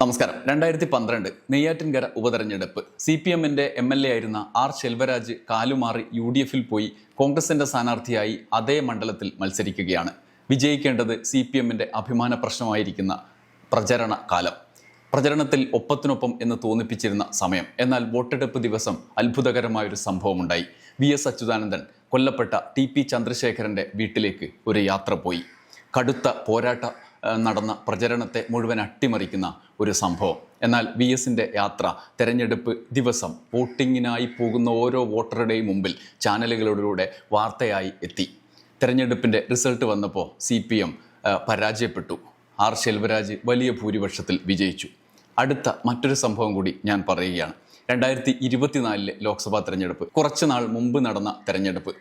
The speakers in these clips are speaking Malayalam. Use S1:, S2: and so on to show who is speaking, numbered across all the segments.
S1: നമസ്കാരം. രണ്ടായിരത്തി പന്ത്രണ്ട് നെയ്യാറ്റിൻകര ഉപതെരഞ്ഞെടുപ്പ്. സി പി എമ്മിന്റെ എം എൽ എ ആയിരുന്ന ആർ ശെൽവരാജ് കാലുമാറി യു ഡി എഫിൽ പോയി കോൺഗ്രസിന്റെ സ്ഥാനാർത്ഥിയായി അതേ മണ്ഡലത്തിൽ മത്സരിക്കുകയാണ്. വിജയിക്കേണ്ടത് സി പി എമ്മിന്റെ അഭിമാന പ്രശ്നമായിരിക്കുന്ന പ്രചരണ കാലം. പ്രചരണത്തിൽ ഒപ്പത്തിനൊപ്പം എന്ന് തോന്നിപ്പിച്ചിരുന്ന സമയം. എന്നാൽ വോട്ടെടുപ്പ് ദിവസം അത്ഭുതകരമായൊരു സംഭവമുണ്ടായി. വി എസ് അച്യുതാനന്ദൻ കൊല്ലപ്പെട്ട ടി പി ചന്ദ്രശേഖരന്റെ വീട്ടിലേക്ക് ഒരു യാത്ര പോയി. കടുത്ത പോരാട്ട നടന്ന പ്രചരണത്തെ മുഴുവൻ അട്ടിമറിക്കുന്ന ഒരു സംഭവം. എന്നാൽ വി എസിന്റെ യാത്ര തെരഞ്ഞെടുപ്പ് ദിവസം വോട്ടിങ്ങിനായി പോകുന്ന ഓരോ വോട്ടറുടെയും മുമ്പിൽ ചാനലുകളിലൂടെ വാർത്തയായി എത്തി. തെരഞ്ഞെടുപ്പിന്റെ റിസൾട്ട് വന്നപ്പോൾ സി പി എം പരാജയപ്പെട്ടു. ആർ ശെൽവരാജ് വലിയ ഭൂരിപക്ഷത്തിൽ വിജയിച്ചു. അടുത്ത മറ്റൊരു സംഭവം കൂടി ഞാൻ പറയുകയാണ്. രണ്ടായിരത്തി ഇരുപത്തിനാലിലെ ലോക്സഭാ തെരഞ്ഞെടുപ്പ് കുറച്ച് നാൾ മുമ്പ് നടന്ന തെരഞ്ഞെടുപ്പ്.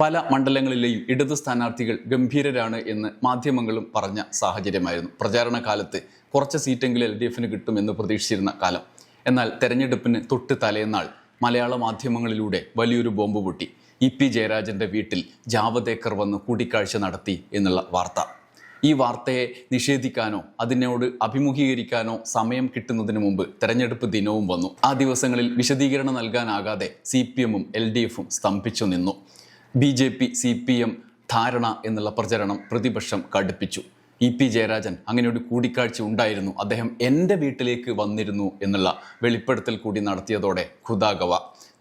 S1: പല മണ്ഡലങ്ങളിലെയും ഇടതു സ്ഥാനാർത്ഥികൾ ഗംഭീരരാണ് എന്ന് മാധ്യമങ്ങളും പറഞ്ഞ സാഹചര്യമായിരുന്നു. പ്രചാരണ കാലത്ത് കുറച്ച് സീറ്റെങ്കിലും എൽ ഡി എഫിന് കിട്ടുമെന്ന് പ്രതീക്ഷിച്ചിരുന്ന കാലം. എന്നാൽ തെരഞ്ഞെടുപ്പിന് തൊട്ട് തലേന്നാൾ മലയാള മാധ്യമങ്ങളിലൂടെ വലിയൊരു ബോംബ് പൊട്ടി. ഇ പി ജയരാജന്റെ വീട്ടിൽ ജാവദേക്കർ വന്ന് കൂടിക്കാഴ്ച നടത്തി എന്നുള്ള വാർത്ത. ഈ വാർത്തയെ നിഷേധിക്കാനോ അതിനോട് അഭിമുഖീകരിക്കാനോ സമയം കിട്ടുന്നതിന് മുമ്പ് തെരഞ്ഞെടുപ്പ് ദിനവും വന്നു. ആ ദിവസങ്ങളിൽ വിശദീകരണം നൽകാനാകാതെ സി പി എമ്മും എൽ ഡി എഫും സ്തംഭിച്ചു നിന്നു. B J P C P M ധാരണ എന്നുള്ള പ്രചരണം പ്രതിപക്ഷം കടുപ്പിച്ചു. ഇ പി ജയരാജൻ അങ്ങനെ ഒരു കൂടിക്കാഴ്ച ഉണ്ടായിരുന്നു. അദ്ദേഹം എന്റെ വീട്ടിലേക്ക് വന്നിരുന്നു എന്നുള്ള വെളിപ്പെടുത്തൽ കൂടി നടത്തിയതോടെ ഖുദാഗവ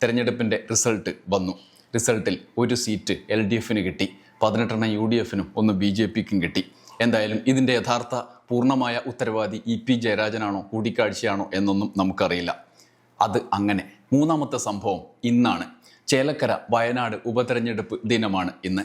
S1: തെരഞ്ഞെടുപ്പിന്റെ റിസൾട്ട് വന്നു. റിസൾട്ടിൽ ഒരു സീറ്റ് എൽ ഡി എഫിന് കിട്ടി. പതിനെട്ടെണ്ണം യു ഡി എഫിനും ഒന്ന് ബി ജെ പിക്കും കിട്ടി. എന്തായാലും ഇതിന്റെ യഥാർത്ഥ പൂർണമായ ഉത്തരവാദി ഇ പി ജയരാജനാണോ? കൂടിക്കാഴ്ചയാണോ എന്നൊന്നും നമുക്കറിയില്ല. അത് അങ്ങനെ. മൂന്നാമത്തെ സംഭവം ഇന്നാണ്. ചേലക്കര വയനാട് ഉപതെരഞ്ഞെടുപ്പ് ദിനമാണ് ഇന്ന്.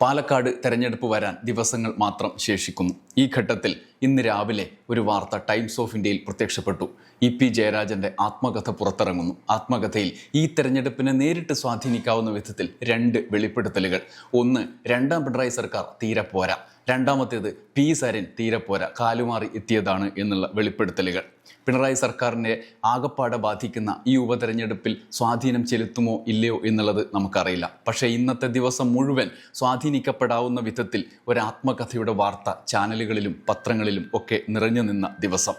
S1: പാലക്കാട് തെരഞ്ഞെടുപ്പ് വരാൻ ദിവസങ്ങൾ മാത്രം ശേഷിക്കുന്നു. ഈ ഘട്ടത്തിൽ ഇന്ന് രാവിലെ ഒരു വാർത്ത ടൈംസ് ഓഫ് ഇന്ത്യയിൽ പ്രത്യക്ഷപ്പെട്ടു. ഇ പി ജയരാജന്റെ ആത്മകഥ പുറത്തിറങ്ങുന്നു. ആത്മകഥയിൽ ഈ തെരഞ്ഞെടുപ്പിനെ നേരിട്ട് സ്വാധീനിക്കാവുന്ന വിധത്തിൽ രണ്ട് വെളിപ്പെടുത്തലുകൾ. ഒന്ന് രണ്ടാം പിണറായി സർക്കാർ തീരെ പോരാ. രണ്ടാമത്തേത് പി സരൻ തീരെ പോരാ. കാലുമാറി എത്തിയതാണ് എന്നുള്ള വെളിപ്പെടുത്തലുകൾ. പിണറായി സർക്കാരിനെ ആകപ്പാടെ ബാധിക്കുന്ന ഈ ഉപതെരഞ്ഞെടുപ്പിൽ സ്വാധീനം ചെലുത്തുമോ ഇല്ലയോ എന്നുള്ളത് നമുക്കറിയില്ല. പക്ഷേ ഇന്നത്തെ ദിവസം മുഴുവൻ സ്വാധീനിക്കപ്പെടാവുന്ന വിധത്തിൽ ഒരു ആത്മകഥയുടെ വാർത്ത ചാനലുകളിലും പത്രങ്ങളിലും ഒക്കെ നിറഞ്ഞു നിന്ന ദിവസം.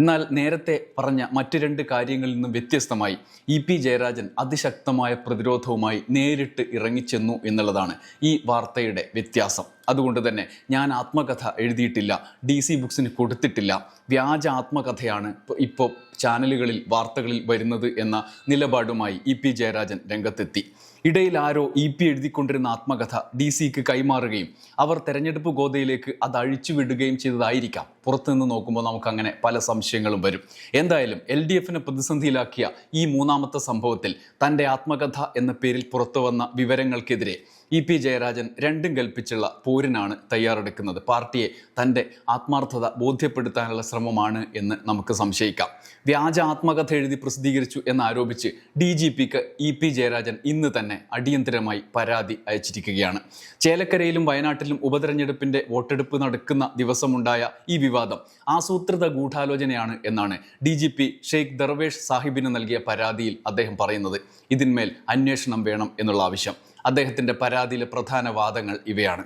S1: എന്നാൽ നേരത്തെ പറഞ്ഞ മറ്റു രണ്ട് കാര്യങ്ങളിൽ നിന്നും വ്യത്യസ്തമായി ഇ പി ജയരാജൻ അതിശക്തമായ പ്രതിരോധവുമായി നേരിട്ട് ഇറങ്ങിച്ചെന്നു എന്നുള്ളതാണ് ഈ വാർത്തയുടെ വ്യത്യാസം. അതുകൊണ്ട് തന്നെ ഞാൻ ആത്മകഥ എഴുതിയിട്ടില്ല ഡി സി ബുക്സിന് കൊടുത്തിട്ടില്ല. വ്യാജ ആത്മകഥയാണ് ഇപ്പോൾ ചാനലുകളിൽ വാർത്തകളിൽ വരുന്നത് എന്ന നിലപാടുമായി ഇ പി ജയരാജൻ രംഗത്തെത്തി. ഇടയിൽ ആരോ ഇ പി എഴുതിക്കൊണ്ടിരുന്ന ആത്മകഥ ഡി സിക്ക് കൈമാറുകയും അവർ തെരഞ്ഞെടുപ്പ് ഗോതയിലേക്ക് അത് അഴിച്ചുവിടുകയും ചെയ്തതായിരിക്കാം. പുറത്തുനിന്ന് നോക്കുമ്പോൾ നമുക്കങ്ങനെ പല സംശയങ്ങളും വരും. എന്തായാലും എൽ ഡി എഫിനെ പ്രതിസന്ധിയിലാക്കിയ ഈ മൂന്നാമത്തെ സംഭവത്തിൽ തന്റെ ആത്മകഥ എന്ന പേരിൽ പുറത്തു വന്ന വിവരങ്ങൾക്കെതിരെ ഇ പി ജയരാജൻ രണ്ടും കൽപ്പിച്ചുള്ള പോരിനാണ് തയ്യാറെടുക്കുന്നത്. പാർട്ടിയെ തന്റെ ആത്മാർത്ഥത ബോധ്യപ്പെടുത്താനുള്ള ശ്രമമാണ് എന്ന് നമുക്ക് സംശയിക്കാം. വ്യാജ ആത്മകഥ എഴുതി പ്രസിദ്ധീകരിച്ചു എന്നാരോപിച്ച് ഡി ജി പിക്ക് ഇ പി ജയരാജൻ ഇന്ന് തന്നെ അടിയന്തരമായി പരാതി അയച്ചിരിക്കുകയാണ്. ചേലക്കരയിലും വയനാട്ടിലും ഉപതെരഞ്ഞെടുപ്പിന്റെ വോട്ടെടുപ്പ് നടക്കുന്ന ദിവസമുണ്ടായ ഈ വിവാദം ആസൂത്രിത ഗൂഢാലോചനയാണ് എന്നാണ് D G P Sheikh Darvesh സാഹിബിന് നൽകിയ പരാതിയിൽ അദ്ദേഹം പറയുന്നത്. ഇതിന്മേൽ അന്വേഷണം വേണം എന്നുള്ള ആവശ്യം. അദ്ദേഹത്തിന്റെ പരാതിയിലെ പ്രധാന വാദങ്ങൾ ഇവയാണ്.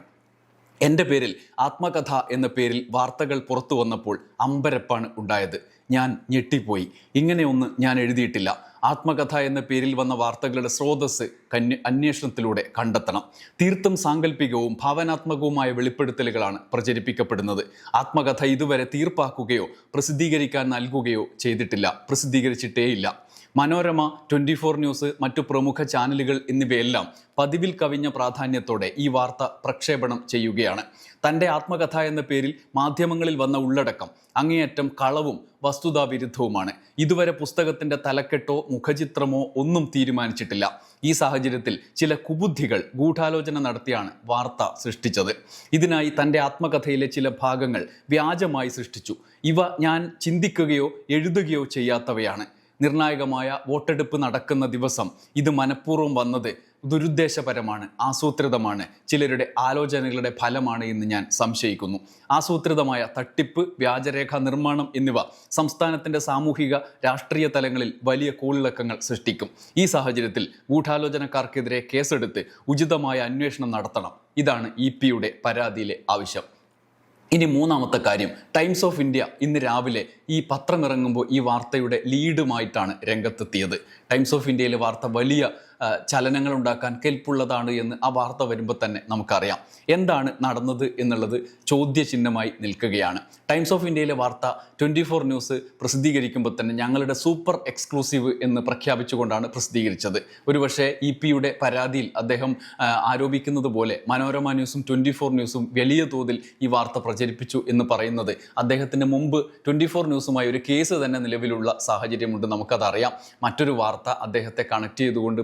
S1: എന്റെ പേരിൽ ആത്മകഥ എന്ന പേരിൽ വാർത്തകൾ പുറത്തു വന്നപ്പോൾ അമ്പരപ്പാണ് ഉണ്ടായത്. ഞാൻ ഞെട്ടിപ്പോയി. ഇങ്ങനെയൊന്ന് ഞാൻ എഴുതിയിട്ടില്ല. ആത്മകഥ എന്ന പേരിൽ വന്ന വാർത്തകളുടെ സ്രോതസ് കന്യ അന്വേഷണത്തിലൂടെ കണ്ടെത്തണം. തീർത്തും സാങ്കല്പികവും ഭാവനാത്മകവുമായ വെളിപ്പെടുത്തലുകളാണ് പ്രചരിപ്പിക്കപ്പെടുന്നത്. ആത്മകഥ ഇതുവരെ തീർപ്പാക്കുകയോ പ്രസിദ്ധീകരിക്കാൻ നൽകുകയോ ചെയ്തിട്ടില്ല. പ്രസിദ്ധീകരിച്ചിട്ടേയില്ല. മനോരമ ട്വന്റി ഫോർ ന്യൂസ് മറ്റു പ്രമുഖ ചാനലുകൾ എന്നിവയെല്ലാം പതിവിൽ കവിഞ്ഞ പ്രാധാന്യത്തോടെ ഈ വാർത്ത പ്രക്ഷേപണം ചെയ്യുകയാണ്. തന്റെ ആത്മകഥ എന്ന പേരിൽ മാധ്യമങ്ങളിൽ വന്ന ഉള്ളടക്കം അങ്ങേയറ്റം കളവും വസ്തുതാവിരുദ്ധവുമാണ്. ഇതുവരെ പുസ്തകത്തിന്റെ തലക്കെട്ടോ മുഖചിത്രമോ ഒന്നും തീരുമാനിച്ചിട്ടില്ല. ഈ സാഹചര്യത്തിൽ ചില കുബുദ്ധികൾ ഗൂഢാലോചന നടത്തിയാണ് വാർത്ത സൃഷ്ടിച്ചത്. ഇതിനായി തന്റെ ആത്മകഥയിലെ ചില ഭാഗങ്ങൾ വ്യാജമായി സൃഷ്ടിച്ചു. ഇവ ഞാൻ ചിന്തിക്കുകയോ എഴുതുകയോ ചെയ്യാത്തവയാണ്. നിർണായകമായ വോട്ടെടുപ്പ് നടക്കുന്ന ദിവസം ഇത് മനഃപൂർവം വന്നത് ദുരുദ്ദേശപരമാണ് ആസൂത്രിതമാണ്. ചിലരുടെ ആലോചനകളുടെ ഫലമാണ് എന്ന് ഞാൻ സംശയിക്കുന്നു. ആസൂത്രിതമായ തട്ടിപ്പ് വ്യാജരേഖ നിർമ്മാണം എന്നിവ സംസ്ഥാനത്തിന്റെ സാമൂഹിക രാഷ്ട്രീയ തലങ്ങളിൽ വലിയ കൂളിളക്കങ്ങൾ സൃഷ്ടിക്കും. ഈ സാഹചര്യത്തിൽ ഗൂഢാലോചനക്കാർക്കെതിരെ കേസെടുത്ത് ഉചിതമായ അന്വേഷണം നടത്തണം. ഇതാണ് ഇ പിയുടെ പരാതിയിലെ ആവശ്യം. ഇനി മൂന്നാമത്തെ കാര്യം ടൈംസ് ഓഫ് ഇന്ത്യ ഇന്ന് രാവിലെ ഈ പത്രം ഇറങ്ങുമ്പോൾ ഈ വാർത്തയുടെ ലീഡുമായിട്ടാണ് രംഗത്തെത്തിയത്. ടൈംസ് ഓഫ് ഇന്ത്യയിലെ വാർത്ത വലിയ ചലനങ്ങൾ ഉണ്ടാക്കാൻ കെൽപ്പുള്ളതാണ് എന്ന് ആ വാർത്ത വരുമ്പോൾ തന്നെ നമുക്കറിയാം. എന്താണ് നടന്നത് എന്നുള്ളത് ചോദ്യചിഹ്നമായി നിൽക്കുകയാണ്. ടൈംസ് ഓഫ് ഇന്ത്യയിലെ വാർത്ത ട്വന്റി ഫോർ ന്യൂസ് പ്രസിദ്ധീകരിക്കുമ്പോൾ തന്നെ ഞങ്ങളുടെ സൂപ്പർ എക്സ്ക്ലൂസീവ് എന്ന് പ്രഖ്യാപിച്ചുകൊണ്ടാണ് പ്രസിദ്ധീകരിച്ചത്. ഒരുപക്ഷെ ഇ പിയുടെ പരാതിയിൽ അദ്ദേഹം ആരോപിക്കുന്നത് പോലെ മനോരമ ന്യൂസും ട്വന്റി ഫോർ ന്യൂസും വലിയ തോതിൽ ഈ വാർത്ത പ്രചരിപ്പിച്ചു എന്ന് പറയുന്നത് അദ്ദേഹത്തിന് മുമ്പ് ട്വന്റി ഫോർ ന്യൂസുമായി ഒരു കേസ് തന്നെ നിലവിലുള്ള സാഹചര്യമുണ്ട്. നമുക്കതറിയാം. മറ്റൊരു വാർത്ത അദ്ദേഹത്തെ കണക്ട് ചെയ്തുകൊണ്ട്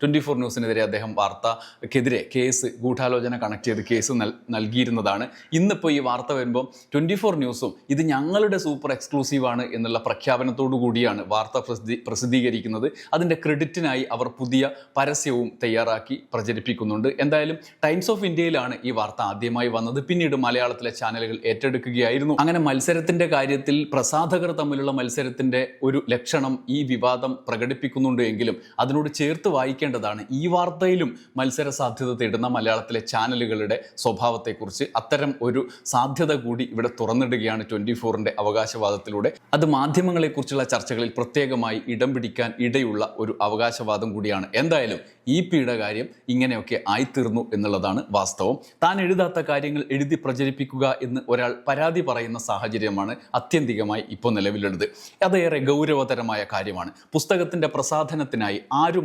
S1: ട്വന്റി ഫോർ ന്യൂസിനെതിരെ അദ്ദേഹം വാർത്തക്കെതിരെ കേസ് ഗൂഢാലോചന കണക്ട് ചെയ്ത് കേസ് നൽ നൽകിയിരുന്നതാണ്. ഇന്നിപ്പോൾ ഈ വാർത്ത വരുമ്പോൾ ട്വന്റി ഫോർ ന്യൂസും ഇത് ഞങ്ങളുടെ സൂപ്പർ എക്സ്ക്ലൂസീവാണ് എന്നുള്ള പ്രഖ്യാപനത്തോടു കൂടിയാണ് വാർത്ത പ്രസിദ്ധീ പ്രസിദ്ധീകരിക്കുന്നത്. അതിന്റെ ക്രെഡിറ്റിനായി അവർ പുതിയ പരസ്യവും തയ്യാറാക്കി പ്രചരിപ്പിക്കുന്നുണ്ട്. എന്തായാലും ടൈംസ് ഓഫ് ഇന്ത്യയിലാണ് ഈ വാർത്ത ആദ്യമായി വന്നത്. പിന്നീട് മലയാളത്തിലെ ചാനലുകൾ ഏറ്റെടുക്കുകയായിരുന്നു. അങ്ങനെ മത്സരത്തിന്റെ കാര്യത്തിൽ പ്രസാധകർ തമ്മിലുള്ള മത്സരത്തിന്റെ ഒരു ലക്ഷണം ഈ വിവാദം പ്രകടിപ്പിക്കുന്നുണ്ട് എങ്കിലും അതിനോട് ചേർത്ത് വായിക്കേണ്ടതാണ്. ഈ വാർത്തയിലും മത്സര സാധ്യത തേടുന്ന മലയാളത്തിലെ ചാനലുകളുടെ സ്വഭാവത്തെക്കുറിച്ച് അത്തരം ഒരു സാധ്യത കൂടി ഇവിടെ തുറന്നിടുകയാണ് ട്വന്റി ഫോറിന്റെ അവകാശവാദത്തിലൂടെ. അത് മാധ്യമങ്ങളെക്കുറിച്ചുള്ള ചർച്ചകളിൽ പ്രത്യേകമായി ഇടം പിടിക്കാൻ ഇടയുള്ള ഒരു അവകാശവാദം കൂടിയാണ്. എന്തായാലും ഇ പിയുടെ കാര്യം ഇങ്ങനെയൊക്കെ ആയിത്തീർന്നു എന്നുള്ളതാണ് വാസ്തവം. താൻ എഴുതാത്ത കാര്യങ്ങൾ എഴുതി പ്രചരിപ്പിക്കുക എന്ന് ഒരാൾ പരാതി പറയുന്ന സാഹചര്യമാണ് അത്യന്തികമായി ഇപ്പോൾ നിലവിലുള്ളത്. അതേറെ ഗൗരവതരമായ കാര്യമാണ്. പുസ്തകത്തിന്റെ പ്രസാധനത്തിനായി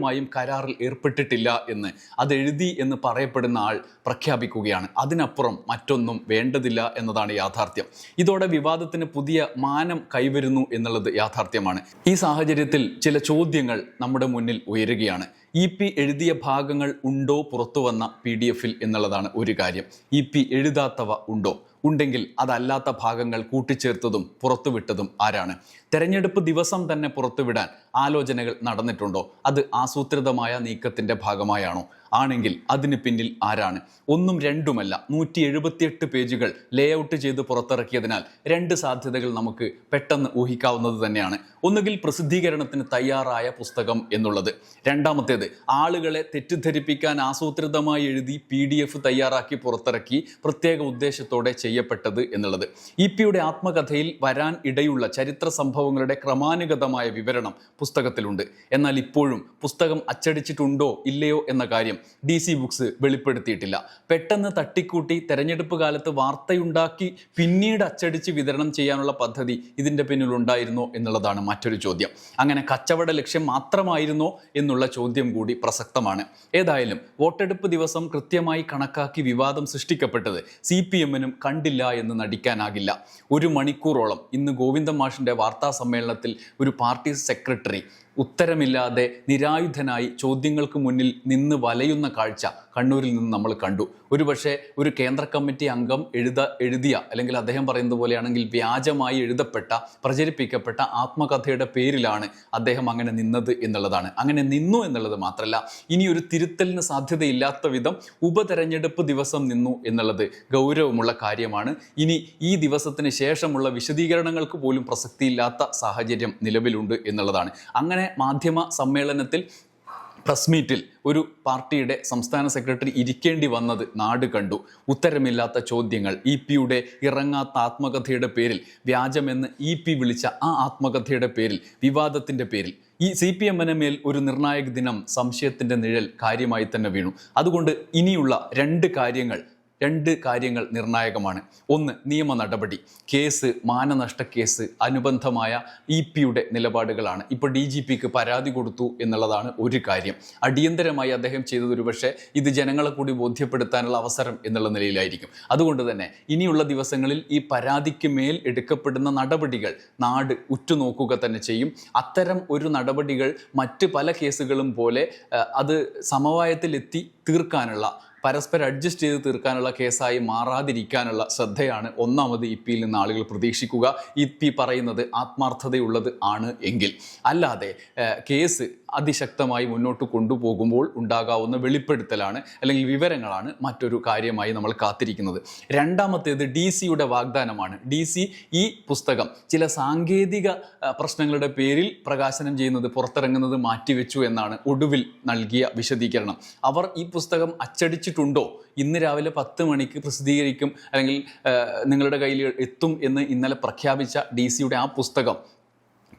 S1: ആരുമായും കരാറിൽ ഏർപ്പെട്ടിട്ടില്ല എന്ന്. അതെഴുതി എന്ന് പറയപ്പെടുന്ന ആൾ പ്രഖ്യാപിക്കുകയാണ്. അതിനപ്പുറം മറ്റൊന്നും വേണ്ടതില്ല എന്നതാണ് യാഥാർത്ഥ്യം. ഇതോടെ വിവാദത്തിന് പുതിയ മാനം കൈവരുന്നു എന്നുള്ളത് യാഥാർത്ഥ്യമാണ്. ഈ സാഹചര്യത്തിൽ ചില ചോദ്യങ്ങൾ നമ്മുടെ മുന്നിൽ ഉയരുകയാണ്. ഇ പി എഴുതിയ ഭാഗങ്ങൾ ഉണ്ടോ പുറത്തു വന്ന പി ഡി എഫിൽ എന്നുള്ളതാണ് ഒരു കാര്യം. ഇ പി എഴുതാത്തവ ഉണ്ടോ? ഉണ്ടെങ്കിൽ അതല്ലാത്ത ഭാഗങ്ങൾ കൂട്ടിച്ചേർത്തതും പുറത്തുവിട്ടതും ആരാണ്? തെരഞ്ഞെടുപ്പ് ദിവസം തന്നെ പുറത്തുവിടാൻ ആലോചനകൾ നടന്നിട്ടുണ്ടോ? അത് ആസൂത്രിതമായ നീക്കത്തിന്റെ ഭാഗമായാണോ? ആണെങ്കിൽ അതിന് പിന്നിൽ ആരാണ്? ഒന്നും രണ്ടുമല്ല നൂറ്റി എഴുപത്തിയെട്ട് പേജുകൾ ലേ ഔട്ട് ചെയ്ത് പുറത്തിറക്കിയതിനാൽ രണ്ട് സാധ്യതകൾ നമുക്ക് പെട്ടെന്ന് ഊഹിക്കാവുന്നത് തന്നെയാണ്. ഒന്നുകിൽ പ്രസിദ്ധീകരണത്തിന് തയ്യാറായ പുസ്തകം എന്നുള്ളത്. രണ്ടാമത്തേത് ആളുകളെ തെറ്റിദ്ധരിപ്പിക്കാൻ ആസൂത്രിതമായി എഴുതി പി തയ്യാറാക്കി പുറത്തിറക്കി പ്രത്യേക ഉദ്ദേശത്തോടെ ചെയ്യപ്പെട്ടത് എന്നുള്ളത്. ഇ പിയുടെ ആത്മകഥയിൽ വരാൻ ഇടയുള്ള ചരിത്ര സംഭവങ്ങളുടെ ക്രമാനുഗതമായ വിവരണം പുസ്തകത്തിലുണ്ട്. എന്നാൽ ഇപ്പോഴും പുസ്തകം അച്ചടിച്ചിട്ടുണ്ടോ ഇല്ലയോ എന്ന കാര്യം ഡി സി ബുക്സ് വെളിപ്പെടുത്തിയിട്ടില്ല. പെട്ടെന്ന് തട്ടിക്കൂട്ടി തെരഞ്ഞെടുപ്പ് കാലത്ത് വാർത്തയുണ്ടാക്കി പിന്നീട് അച്ചടിച്ച് വിതരണം ചെയ്യാനുള്ള പദ്ധതി ഇതിന്റെ പിന്നിൽ ഉണ്ടായിരുന്നോ എന്നുള്ളതാണ് മറ്റൊരു ചോദ്യം. അങ്ങനെ കച്ചവട ലക്ഷ്യം മാത്രമായിരുന്നോ എന്നുള്ള ചോദ്യം കൂടി പ്രസക്തമാണ്. ഏതായാലും വോട്ടെടുപ്പ് ദിവസം കൃത്യമായി കണക്കാക്കി വിവാദം സൃഷ്ടിക്കപ്പെട്ടത് സി പി എമ്മിനും കണ്ടില്ല എന്ന് നടിക്കാനാകില്ല. ഒരു മണിക്കൂറോളം ഇന്ന് ഗോവിന്ദ മാഷിന്റെ വാർത്താ സമ്മേളനത്തിൽ ഒരു പാർട്ടി സെക്രട്ടറി ഉത്തരമില്ലാതെ നിരായുധനായി ചോദ്യങ്ങൾക്ക് മുന്നിൽ നിന്ന് വലയുന്ന കാഴ്ച കണ്ണൂരിൽ നിന്ന് നമ്മൾ കണ്ടു. ഒരുപക്ഷെ ഒരു കേന്ദ്ര കമ്മിറ്റി അംഗം എഴുത എഴുതിയ അല്ലെങ്കിൽ അദ്ദേഹം പറയുന്നത് പോലെയാണെങ്കിൽ വ്യാജമായി എഴുതപ്പെട്ട പ്രചരിപ്പിക്കപ്പെട്ട ആത്മകഥയുടെ പേരിലാണ് അദ്ദേഹം അങ്ങനെ നിന്നത് എന്നുള്ളതാണ്. അങ്ങനെ നിന്നു എന്നുള്ളത് മാത്രമല്ല ഇനി ഒരു തിരുത്തലിന് സാധ്യതയില്ലാത്ത വിധം ഉപതെരഞ്ഞെടുപ്പ് ദിവസം നിന്നു എന്നുള്ളത് ഗൗരവമുള്ള കാര്യമാണ്. ഇനി ഈ ദിവസത്തിന് ശേഷമുള്ള വിശദീകരണങ്ങൾക്ക് പോലും പ്രസക്തിയില്ലാത്ത സാഹചര്യം നിലവിലുണ്ട് എന്നുള്ളതാണ്. അങ്ങനെ മാധ്യമ സമ്മേളനത്തിൽ പ്രസ് മീറ്റിൽ ഒരു പാർട്ടിയുടെ സംസ്ഥാന സെക്രട്ടറി ഇരിക്കേണ്ടി വന്നത് നാട് കണ്ടു. ഉത്തരമില്ലാത്ത ചോദ്യങ്ങൾ. ഇ പിയുടെ ഇറങ്ങാത്ത ആത്മകഥയുടെ പേരിൽ വ്യാജമെന്ന് ഇ പി വിളിച്ച ആ ആത്മകഥയുടെ പേരിൽ വിവാദത്തിന്റെ പേരിൽ. ഈ സി പി എമ്മിന് മേൽ ഒരു നിർണായക ദിനം സംശയത്തിന്റെ നിഴൽ കാര്യമായി തന്നെ വീണു. അതുകൊണ്ട് ഇനിയുള്ള രണ്ട് കാര്യങ്ങൾ രണ്ട് കാര്യങ്ങൾ നിർണായകമാണ്. ഒന്ന് നിയമ നടപടി. കേസ് മാനനഷ്ട കേസ് അനുബന്ധമായ ഇ പിയുടെ നിലപാടുകളാണ്. ഇപ്പോൾ ഡി ജി പിക്ക് പരാതി കൊടുത്തു എന്നുള്ളതാണ് ഒരു കാര്യം. അടിയന്തരമായി അദ്ദേഹം ചെയ്തത് ഒരുപക്ഷെ ഇത് ജനങ്ങളെ കൂടി ബോധ്യപ്പെടുത്താനുള്ള അവസരം എന്നുള്ള നിലയിലായിരിക്കും. അതുകൊണ്ട് തന്നെ ഇനിയുള്ള ദിവസങ്ങളിൽ ഈ പരാതിക്ക് മേൽ എടുക്കപ്പെടുന്ന നടപടികൾ നാട് ഉറ്റുനോക്കുക തന്നെ ചെയ്യും. അത്തരം ഒരു നടപടികൾ മറ്റ് പല കേസുകളും പോലെ അത് സമവായത്തിലെത്തി തീർക്കാനുള്ള പരസ്പരം അഡ്ജസ്റ്റ് ചെയ്ത് തീർക്കാനുള്ള കേസായി മാറാതിരിക്കാനുള്ള ശ്രദ്ധയാണ് ഒന്നാമത് ഇ പിയിൽ നിന്ന് ആളുകൾ പ്രതീക്ഷിക്കുക. ഇ പി പറയുന്നത് ആത്മാർത്ഥതയുള്ളത് ആണ് എങ്കിൽ. അല്ലാതെ കേസ് അതിശക്തമായി മുന്നോട്ട് കൊണ്ടുപോകുമ്പോൾ ഉണ്ടാകാവുന്ന വെളിപ്പെടുത്തലാണ് അല്ലെങ്കിൽ വിവരങ്ങളാണ് മറ്റൊരു കാര്യമായി നമ്മൾ കാത്തിരിക്കുന്നത്. രണ്ടാമത്തേത് ഡി സിയുടെ വാഗ്ദാനമാണ്. ഡി സി ഈ പുസ്തകം ചില സാങ്കേതിക പ്രശ്നങ്ങളുടെ പേരിൽ പ്രകാശനം ചെയ്യുന്നത് പുറത്തിറങ്ങുന്നത് മാറ്റിവെച്ചു എന്നാണ് ഒടുവിൽ നൽകിയ വിശദീകരണം. അവർ ഈ പുസ്തകം അച്ചടിച്ചിട്ടുണ്ട് പ്രഖ്യാപിച്ചിട്ടുണ്ടോ ഇന്ന് രാവിലെ പത്ത് മണിക്ക് പ്രസിദ്ധീകരിക്കും അല്ലെങ്കിൽ നിങ്ങളുടെ കയ്യിൽ എത്തും എന്ന് ഇന്നലെ പ്രഖ്യാപിച്ച ഡി സിയുടെ ആ പുസ്തകം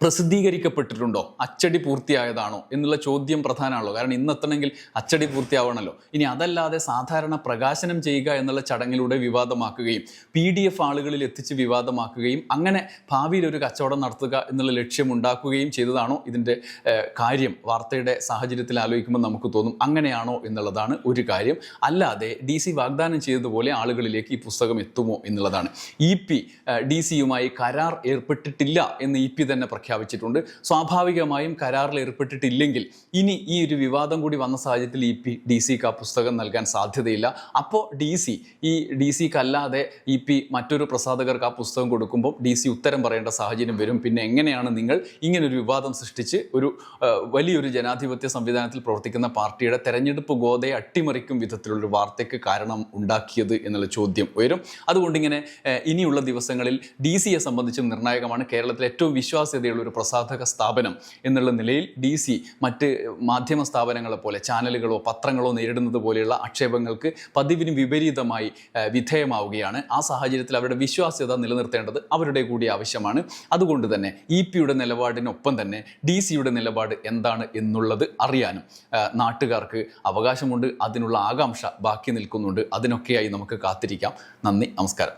S1: പ്രസിദ്ധീകരിക്കപ്പെട്ടിട്ടുണ്ടോ? അച്ചടി പൂർത്തിയായതാണോ? എന്നുള്ള ചോദ്യം പ്രധാനമാണല്ലോ. കാരണം ഇന്ന് എത്തണമെങ്കിൽ അച്ചടി പൂർത്തിയാവണമല്ലോ. ഇനി അതല്ലാതെ സാധാരണ പ്രകാശനം ചെയ്യുക എന്നുള്ള ചടങ്ങിലൂടെ വിവാദമാക്കുകയും പി ഡി എഫ് ആളുകളിൽ എത്തിച്ച് വിവാദമാക്കുകയും അങ്ങനെ ഭാവിയിൽ ഒരു കച്ചവടം നടത്തുക എന്നുള്ള ലക്ഷ്യം ഉണ്ടാക്കുകയും ചെയ്തതാണോ ഇതിന്റെ കാര്യം? വാർത്തയുടെ സാഹചര്യത്തിൽ ആലോചിക്കുമ്പോൾ നമുക്ക് തോന്നും അങ്ങനെയാണോ എന്നുള്ളതാണ് ഒരു കാര്യം. അല്ലാതെ ഡി സി വാഗ്ദാനം ചെയ്തതുപോലെ ആളുകളിലേക്ക് ഈ പുസ്തകം എത്തുമോ എന്നുള്ളതാണ്. ഇ പി ഡി സിയുമായി കരാർ ഏർപ്പെട്ടിട്ടില്ല എന്ന് ഇ പി തന്നെ പ്രഖ്യാപിച്ചിട്ടുണ്ട്. സ്വാഭാവികമായും കരാറിൽ ഏർപ്പെട്ടിട്ടില്ലെങ്കിൽ ഇനി ഈ ഒരു വിവാദം കൂടി വന്ന സാഹചര്യത്തിൽ ഇ പി ഡി സിക്ക് ആ പുസ്തകം നൽകാൻ സാധ്യതയില്ല. അപ്പോൾ ഡി സി ഈ ഡി സിക്ക് അല്ലാതെ ഇ പി മറ്റൊരു പ്രസാധകർക്ക് ആ പുസ്തകം കൊടുക്കുമ്പോൾ ഡി സി ഉത്തരം പറയേണ്ട സാഹചര്യം വരും. പിന്നെ എങ്ങനെയാണ് നിങ്ങൾ ഇങ്ങനൊരു വിവാദം സൃഷ്ടിച്ച് ഒരു വലിയൊരു ജനാധിപത്യ സംവിധാനത്തിൽ പ്രവർത്തിക്കുന്ന പാർട്ടിയുടെ തെരഞ്ഞെടുപ്പ് ഗോതയെ അട്ടിമറിക്കും വിധത്തിലുള്ളൊരു വാർത്തയ്ക്ക് കാരണം ഉണ്ടാക്കിയത് എന്നുള്ള ചോദ്യം ഉയരും. അതുകൊണ്ട് ഇങ്ങനെ ഇനിയുള്ള ദിവസങ്ങളിൽ ഡി സിയെ സംബന്ധിച്ച് നിർണായകമാണ് കേരളത്തിലെ ഏറ്റവും വിശ്വാസ്യതയുള്ള ഒരു പ്രസാധക സ്ഥാപനം എന്നുള്ള നിലയിൽ ഡി സി മറ്റ് മാധ്യമ സ്ഥാപനങ്ങളെ പോലെ ചാനലുകളോ പത്രങ്ങളോ നേരിടുന്നത് പോലെയുള്ള ആക്ഷേപങ്ങൾക്ക് പതിവിന് വിപരീതമായി വിധേയമാവുകയാണ്. ആ സാഹചര്യത്തിൽ അവരുടെ വിശ്വാസ്യത നിലനിർത്തേണ്ടത് അവരുടെ കൂടി ആവശ്യമാണ്. അതുകൊണ്ട് തന്നെ ഇ പിയുടെ നിലപാടിനൊപ്പം തന്നെ ഡി സിയുടെ നിലപാട് എന്താണ് എന്നുള്ളത് അറിയാനും നാട്ടുകാർക്ക് അവകാശമുണ്ട് അതിനുള്ള ആകാംക്ഷ ബാക്കി നിൽക്കുന്നുണ്ട്. അതിനൊക്കെയായി നമുക്ക് കാത്തിരിക്കാം. നന്ദി നമസ്കാരം.